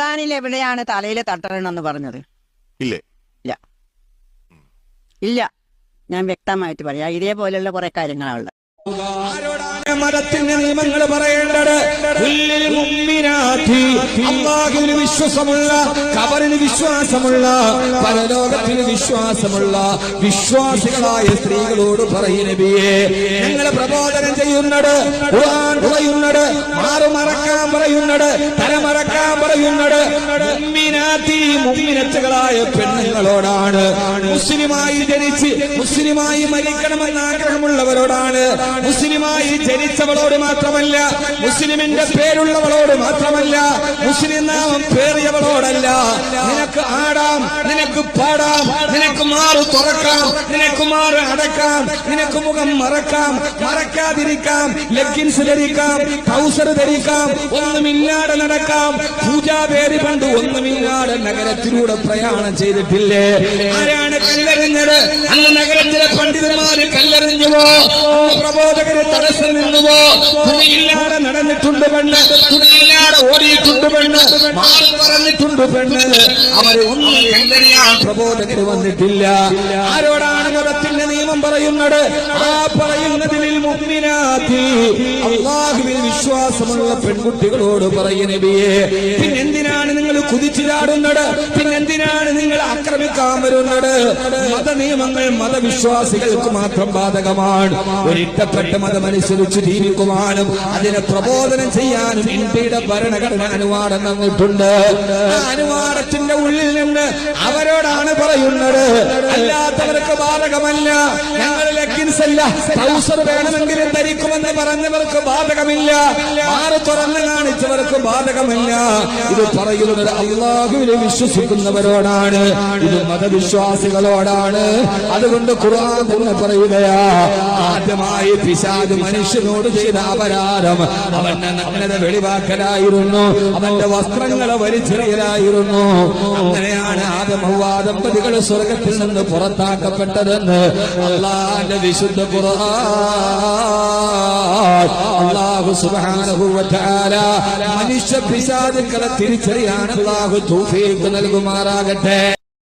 ഖുർആാനിൽ എവിടെയാണ് തലയിൽ തട്ടണമെന്ന് പറഞ്ഞത്? ഇല്ലേ. ഇല്ല. ഇല്ല. ഞാൻ വ്യക്തമായിട്ട് പറയാം. ഇതേപോലെയുള്ള കുറെ കാര്യങ്ങളുള്ളത് ആരോടാണ് മതത്തിന്റെ നിയമങ്ങൾ പറയേണ്ടത്? മുഅ്മിനാത്തി വിശ്വാസമുള്ള കബറിന് വിശ്വാസമുള്ള പരലോകത്തിന് വിശ്വാസമുള്ള വിശ്വാസികളായ സ്ത്രീകളോട് പറയുന്നേ നബിയെ. ഞങ്ങൾ പ്രബോധനം ചെയ്യുന്നത് പറയുന്നത്. മാറുമറക്കാൻ പറയുന്നത്. തലമറക്കാൻ പറയുന്നത്. മുഅ്മിനാത്തി മുഅ്മിനത്തുകളായ പെണ്ണുങ്ങളോടാണ്. മുസ്ലിമായി ജനിച്ച് മുസ്ലിമായി മരിക്കണമെന്ന് ആഗ്രഹമുള്ളവരോടാണ്. മുസ്ലിമായി ജനിച്ചവളോട് മാത്രമല്ല മുസ്ലിമിന്റെ പേരുള്ളവളോട് മാത്രമല്ല മുസ്ലിം നാമം പേറിയവളോടല്ല. നിനക്ക് ആടാം നിനക്ക് പാടാം നിനക്ക് മാറു തുറക്കാം നിനക്ക് മാറ് അടക്കാം നിനക്ക് മുഖം മറക്കാം മറക്കാതിരിക്കാം. ലെഗിൻസ് ധരിക്കാം ട്രൗസർ ധരിക്കാം ഒന്നുമില്ലാതെ നടക്കാം. പൂജാപേര് കണ്ടു ഒന്നുമില്ലാതെ നഗരത്തിലൂടെ പ്രയാണം ചെയ്തിട്ടില്ലേ? ആരാണ് കല്ലെറിഞ്ഞത്? അന്ന് നഗരത്തിലെ പണ്ഡിതന്മാര് കല്ലെറിഞ്ഞുവോ പ്രബോധകര് തടസ്സം നിന്നുവോ? തുണിയില്ലാതെ നടന്നിട്ടുണ്ട് പെണ്ണ്. തുണിയില്ലാതെ ഓടിയിട്ടുണ്ട് പെണ്ണ്. പറഞ്ഞിട്ടുണ്ട് പെണ്ണ്. അവരെ ഒന്നും എങ്ങനെയാണ് പ്രബോധകർ വന്നിട്ടില്ല? ആരോടാണ് മതത്തിന്റെ നിയമം പറയുന്നത്? ആ പറയുന്നതിൽ അള്ളാഹുവിൽ വിശ്വാസമുള്ള പെൺകുട്ടികളോട് പറയ പിന്നെന്തിനാണ് നിങ്ങൾ കുതിച്ചു ചാടുന്നത് പിന്നെന്തിനാണ് നിങ്ങൾ ആക്രമിക്കാൻ വരുന്നത്? മത നിയമങ്ങൾ മതവിശ്വാസികൾക്ക് മാത്രം ബാധകമാണ്. ഒരിട്ടപ്പെട്ട മതമനുസരിച്ച് ജീവിക്കുവാനും അതിനെ പ്രബോധനം ചെയ്യാനും ഇന്ത്യയുടെ ഭരണഘടന അനുവാദം തന്നിട്ടുണ്ട്. അനുവാദത്തിന്റെ ഉള്ളിൽ നിന്ന് അവരോടാണ് പറയുന്നത്. അല്ലാത്തവർക്ക് ബാധകമല്ല. ഞങ്ങൾ ലെഗിൻസ് അല്ല. ട്രൗസർ വേണമെങ്കിലും ധരിക്കുമെന്ന് പറഞ്ഞവർക്ക് ബാധകമില്ല. ആറ് തുറന്ന് കാണിച്ചവർക്ക് ബാധകമില്ല. ഇത് പറയുന്നത് അള്ളാഹുവിനെ വിശ്വസിക്കുന്നവരോടാണ്. ഇത് മതവിശ്വാസികളോടാണ്. അതുകൊണ്ട് ഖുർആൻ തന്നെ പറയുകയാ ആദ്യമായി പിശാദ് മനുഷ്യനോട് ചെയ്ത അപരാധം. അവന്റെ നഗ്നത വെളിവാക്കലായിരുന്നു. അവന്റെ വസ്ത്രങ്ങളെ വലിച്ചെറിയലായിരുന്നു. അങ്ങനെയാണ് ദമ്പതികൾ സ്വർഗത്തിൽ നിന്ന് പുറത്താക്കപ്പെട്ടതെന്ന് അള്ളാന്റെ വിശുദ്ധ അള്ളാഹു വ മനുഷ്യ പിശാചുക്കളെ തിരിച്ചറിയാൻ അള്ളാഹു തൗഫീഖ് നൽകുമാറാകട്ടെ.